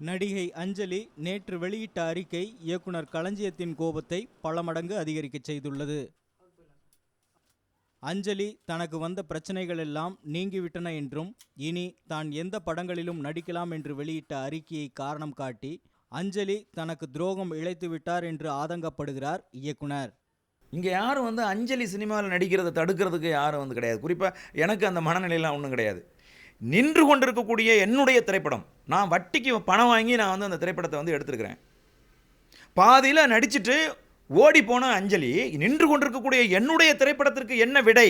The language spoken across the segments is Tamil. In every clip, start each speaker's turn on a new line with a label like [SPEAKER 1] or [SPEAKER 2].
[SPEAKER 1] நடிகை அஞ்சலி நேற்று வெளியிட்ட அறிக்கை இயக்குனர் களஞ்சியத்தின் கோபத்தை பல மடங்கு அதிகரிக்கச் செய்துள்ளது. அஞ்சலி தனக்கு வந்த பிரச்சனைகள் எல்லாம் நீங்கிவிட்டன என்றும் இனி தான் எந்த படங்களிலும் நடிக்கலாம் என்று வெளியிட்ட அறிக்கையை காரணம் காட்டி அஞ்சலி தனக்கு துரோகம் இழைத்து விட்டார் என்று ஆதங்கப்படுகிறார் இயக்குனர்.
[SPEAKER 2] இங்கே யாரும் வந்து அஞ்சலி சினிமாவில் நடிக்கிறதை தடுக்கிறதுக்கு யாரும் வந்து கிடையாது. குறிப்பாக எனக்கு அந்த மனநிலையெல்லாம் ஒன்றும் கிடையாது. நின்று கொண்டிருக்கக்கூடிய என்னுடைய திரைப்படம். நான் வட்டிக்கு பணம் வாங்கி நான் வந்து அந்த திரைப்படத்தை வந்து எடுத்துருக்கிறேன். பாதியில் நடிச்சுட்டு ஓடி போன அஞ்சலி நின்று கொண்டிருக்கக்கூடிய என்னுடைய திரைப்படத்திற்கு என்ன விடை?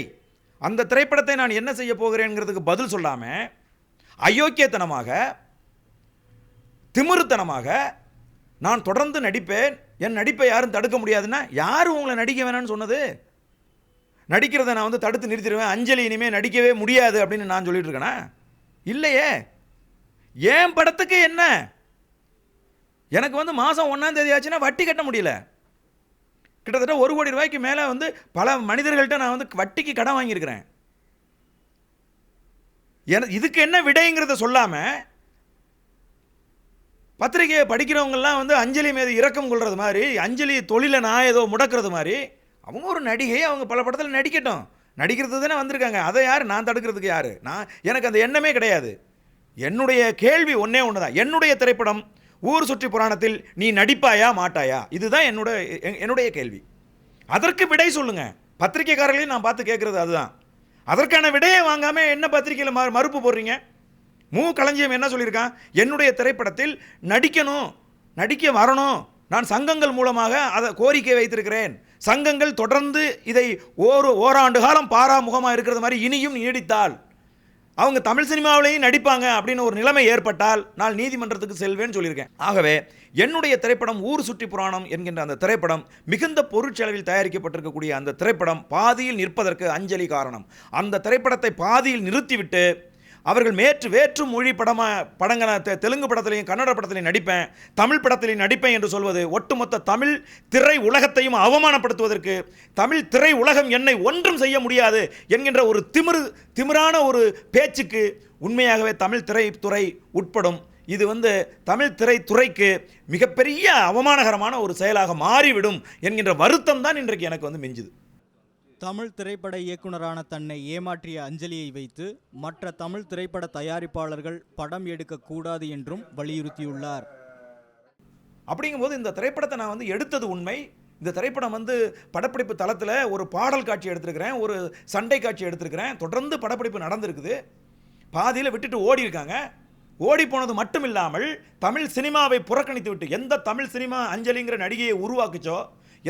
[SPEAKER 2] அந்த திரைப்படத்தை நான் என்ன செய்ய போகிறேங்கிறதுக்கு பதில் சொல்லாமல் அயோக்கியத்தனமாக திமிருத்தனமாக நான் தொடர்ந்து நடிப்பேன். என் நடிப்பை யாரும் தடுக்க முடியாதுன்னா யார் உங்களை நடிக்க வேணாம்னு சொன்னது? நடிக்கிறத நான் வந்து தடுத்து நிறுத்திடுவேன். அஞ்சலி இனிமேல் நடிக்கவே முடியாது அப்படின்னு நான் சொல்லிட்டு இருக்கேனா? இல்லையே. ஏன் படத்துக்கு என்ன? எனக்கு வந்து மாதம் ஒன்றாம் தேதி ஆச்சுன்னா வட்டி கட்ட முடியல. கிட்டத்தட்ட ஒரு கோடி ரூபாய்க்கு மேலே வந்து பல மனிதர்கள்ட்ட நான் வந்து வட்டிக்கு கடன் வாங்கியிருக்கிறேன். என இதுக்கு என்ன விடைங்கிறத சொல்லாமல் பத்திரிகையை படிக்கிறவங்கெல்லாம் வந்து அஞ்சலி மீது இரக்கம் கொள்வது மாதிரி அஞ்சலி தொழிலை நான் ஏதோ முடக்கிறது மாதிரி அவங்க ஒரு நடிகை அவங்க பல படத்தில் நடிக்கட்டும். நடிக்கிறது தானே வந்திருக்காங்க. அதை யார்? நான் தடுக்கிறதுக்கு யார்? நான் எனக்கு அந்த எண்ணமே கிடையாது. என்னுடைய கேள்வி ஒன்றே ஒன்று தான் என்னுடைய திரைப்படம் ஊர் சுற்றி புராணத்தில் நீ நடிப்பாயா மாட்டாயா? இதுதான் என்னோட என்னுடைய கேள்வி. அதற்கு விடை சொல்லுங்கள் பத்திரிகைக்காரர்களையும் நான் பார்த்து கேட்குறது அதுதான். அதற்கான விடையை வாங்காமல் என்ன பத்திரிகையில் மறு மறுப்பு போடுறீங்க? மூ களஞ்சியம் என்ன சொல்லியிருக்கான்? என்னுடைய திரைப்படத்தில் நடிக்கணும் நடிக்க வரணும். நான் சங்கங்கள் மூலமாக அதை கோரிக்கை வைத்திருக்கிறேன். சங்கங்கள் தொடர்ந்து இதை ஓர் ஓராண்டு காலம் பாராமுகமாக இருக்கிறது மாதிரி இனியும் நீடித்தால் அவங்க தமிழ் சினிமாவிலையும் நடிப்பாங்க அப்படின்னு ஒரு நிலைமை ஏற்பட்டால் நான் நீதிமன்றத்துக்கு செல்வேன்னு சொல்லியிருக்கேன். ஆகவே என்னுடைய திரைப்படம் ஊர் சுற்றி புராணம் என்கின்ற அந்த திரைப்படம் மிகுந்த பொருட்செலவில் தயாரிக்கப்பட்டிருக்கக்கூடிய அந்த திரைப்படம் பாதியில் நிற்பதற்கு அஞ்சலி காரணம். அந்த திரைப்படத்தை பாதியில் நிறுத்திவிட்டு அவர்கள் மேற்று வேற்று மொழி படமாக படங்கள தெலுங்கு படத்திலையும் கன்னட படத்திலையும் நடிப்பேன். தமிழ் படத்திலையும் நடிப்பேன் என்று சொல்வது ஒட்டுமொத்த தமிழ் திரை உலகத்தையும் அவமானப்படுத்துவதற்கு தமிழ் திரை உலகம் என்னை ஒன்றும் செய்ய முடியாது என்கின்ற ஒரு திமிரு திமிரான ஒரு பேச்சுக்கு உண்மையாகவே தமிழ் திரைத்துறை உட்படும். இது வந்து தமிழ் திரைத்துறைக்கு மிகப்பெரிய அவமானகரமான ஒரு செயலாக மாறிவிடும் என்கின்ற வருத்தம் தான் இன்றைக்கு எனக்கு வந்து மிஞ்சுது.
[SPEAKER 1] தமிழ் திரைப்பட இயக்குனரான தன்னை ஏமாற்றிய அஞ்சலியை வைத்து மற்ற தமிழ் திரைப்பட தயாரிப்பாளர்கள் படம் எடுக்கக்கூடாது என்றும் வலியுறுத்தியுள்ளார்.
[SPEAKER 2] அப்படிங்கும்போது இந்த திரைப்படத்தை நான் வந்து எடுத்தது உண்மை. இந்த திரைப்படம் வந்து படப்பிடிப்பு தளத்தில் ஒரு பாடல் காட்சி எடுத்திருக்கிறேன் ஒரு சண்டை காட்சி எடுத்திருக்கிறேன். தொடர்ந்து படப்பிடிப்பு நடந்திருக்குது. பாதியில் விட்டுட்டு ஓடி இருக்காங்க ஓடி போனது மட்டும் இல்லாமல் தமிழ் சினிமாவை புறக்கணித்து விட்டு எந்த தமிழ் சினிமா அஞ்சலிங்கிற நடிகையை உருவாக்குச்சோ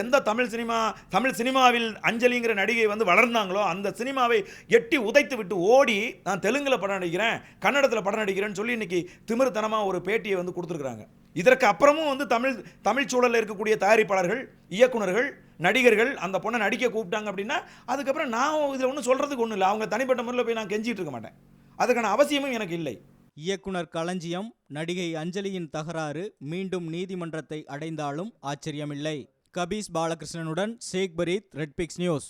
[SPEAKER 2] எந்த தமிழ் சினிமா தமிழ் சினிமாவில் அஞ்சலிங்கிற நடிகை வந்து வளர்ந்தாங்களோ அந்த சினிமாவை எட்டி உதைத்து விட்டு ஓடி நான் தெலுங்கில் படம் நடிக்கிறேன் கன்னடத்தில் படம் நடிக்கிறேன்னு சொல்லி இன்னைக்கு திமிருத்தனமாக ஒரு பேட்டியை வந்து கொடுத்துருக்குறாங்க. இதற்கு அப்புறமும் வந்து தமிழ் தமிழ் சூழலில் இருக்கக்கூடிய தயாரிப்பாளர்கள் இயக்குனர்கள் நடிகர்கள் அந்த பொண்ணை நடிக்க கூப்பிட்டாங்க அப்படின்னா அதுக்கப்புறம் நான் இதில் ஒன்றும் சொல்கிறதுக்கு ஒன்றும் இல்லை. அவங்க தனிப்பட்ட முறையில் போய் நான் கெஞ்சிகிட்டு இருக்க மாட்டேன். அதுக்கான அவசியமும் எனக்கு இல்லை.
[SPEAKER 1] இயக்குனர் களஞ்சியம் நடிகை அஞ்சலியின் தகராறு மீண்டும் நீதிமன்றத்தை அடைந்தாலும் ஆச்சரியமில்லை. கபீஸ் பாலகிருஷ்ணனுடன் ஷேக் பரீத் ரெட்பிக்ஸ் நியூஸ்.